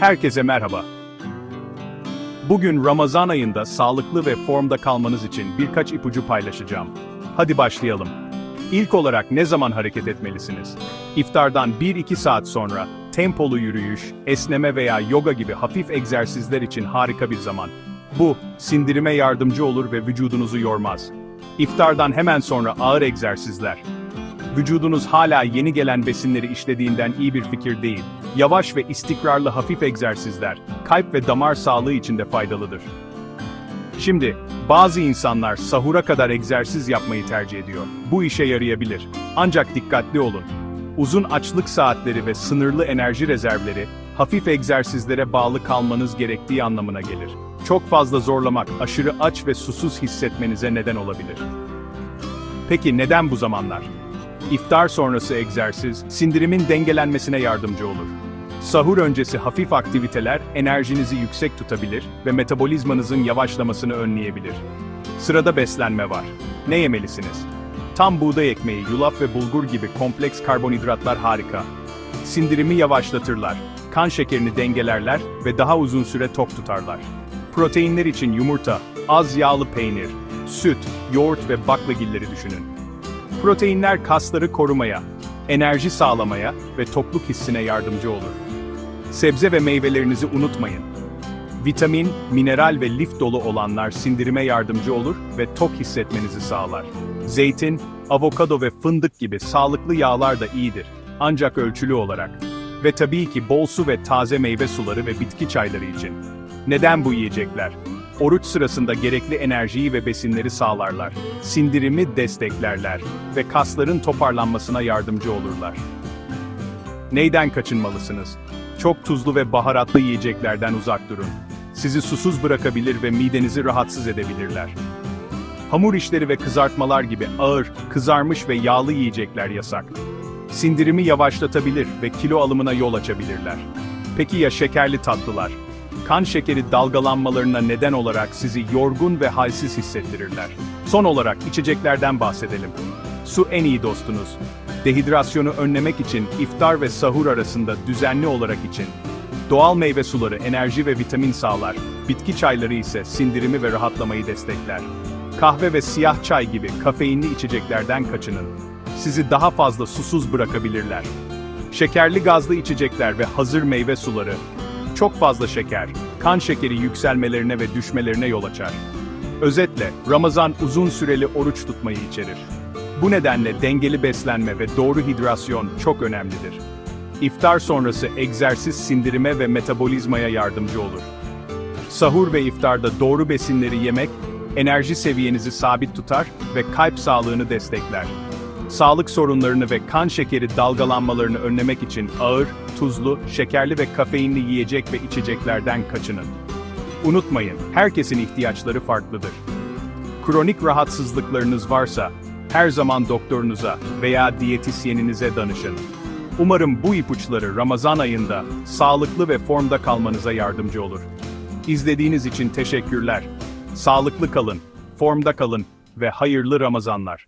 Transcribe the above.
Herkese merhaba. Bugün Ramazan ayında sağlıklı ve formda kalmanız için birkaç ipucu paylaşacağım. Hadi başlayalım. İlk olarak ne zaman hareket etmelisiniz? İftardan 1-2 saat sonra tempolu yürüyüş, esneme veya yoga gibi hafif egzersizler için harika bir zaman. Bu, sindirime yardımcı olur ve vücudunuzu yormaz. İftardan hemen sonra ağır egzersizler. Vücudunuz hala yeni gelen besinleri işlediğinden iyi bir fikir değil. Yavaş ve istikrarlı hafif egzersizler, kalp ve damar sağlığı için de faydalıdır. Şimdi, bazı insanlar sahura kadar egzersiz yapmayı tercih ediyor. Bu işe yarayabilir. Ancak dikkatli olun. Uzun açlık saatleri ve sınırlı enerji rezervleri, hafif egzersizlere bağlı kalmanız gerektiği anlamına gelir. Çok fazla zorlamak, aşırı aç ve susuz hissetmenize neden olabilir. Peki neden bu zamanlar? İftar sonrası egzersiz, sindirimin dengelenmesine yardımcı olur. Sahur öncesi hafif aktiviteler enerjinizi yüksek tutabilir ve metabolizmanızın yavaşlamasını önleyebilir. Sırada beslenme var. Ne yemelisiniz? Tam buğday ekmeği, yulaf ve bulgur gibi kompleks karbonhidratlar harika. Sindirimi yavaşlatırlar, kan şekerini dengelerler ve daha uzun süre tok tutarlar. Proteinler için yumurta, az yağlı peynir, süt, yoğurt ve baklagilleri düşünün. Proteinler kasları korumaya, enerji sağlamaya ve tokluk hissine yardımcı olur. Sebze ve meyvelerinizi unutmayın. Vitamin, mineral ve lif dolu olanlar sindirime yardımcı olur ve tok hissetmenizi sağlar. Zeytin, avokado ve fındık gibi sağlıklı yağlar da iyidir. Ancak ölçülü olarak. Ve tabii ki bol su ve taze meyve suları ve bitki çayları için. Neden bu yiyecekler? Oruç sırasında gerekli enerjiyi ve besinleri sağlarlar. Sindirimi desteklerler ve kasların toparlanmasına yardımcı olurlar. Neyden kaçınmalısınız? Çok tuzlu ve baharatlı yiyeceklerden uzak durun. Sizi susuz bırakabilir ve midenizi rahatsız edebilirler. Hamur işleri ve kızartmalar gibi ağır, kızarmış ve yağlı yiyecekler yasak. Sindirimi yavaşlatabilir ve kilo alımına yol açabilirler. Peki ya şekerli tatlılar? Kan şekeri dalgalanmalarına neden olarak sizi yorgun ve halsiz hissettirirler. Son olarak içeceklerden bahsedelim. Su en iyi dostunuz. Dehidrasyonu önlemek için iftar ve sahur arasında düzenli olarak için. Doğal meyve suları enerji ve vitamin sağlar, bitki çayları ise sindirimi ve rahatlamayı destekler. Kahve ve siyah çay gibi kafeinli içeceklerden kaçının. Sizi daha fazla susuz bırakabilirler. Şekerli gazlı içecekler ve hazır meyve suları, çok fazla şeker, kan şekeri yükselmelerine ve düşmelerine yol açar. Özetle, Ramazan uzun süreli oruç tutmayı içerir. Bu nedenle dengeli beslenme ve doğru hidrasyon çok önemlidir. İftar sonrası egzersiz sindirime ve metabolizmaya yardımcı olur. Sahur ve iftarda doğru besinleri yemek, enerji seviyenizi sabit tutar ve kalp sağlığını destekler. Sağlık sorunlarını ve kan şekeri dalgalanmalarını önlemek için ağır, tuzlu, şekerli ve kafeinli yiyecek ve içeceklerden kaçının. Unutmayın, herkesin ihtiyaçları farklıdır. Kronik rahatsızlıklarınız varsa, her zaman doktorunuza veya diyetisyeninize danışın. Umarım bu ipuçları Ramazan ayında sağlıklı ve formda kalmanıza yardımcı olur. İzlediğiniz için teşekkürler. Sağlıklı kalın, formda kalın ve hayırlı Ramazanlar.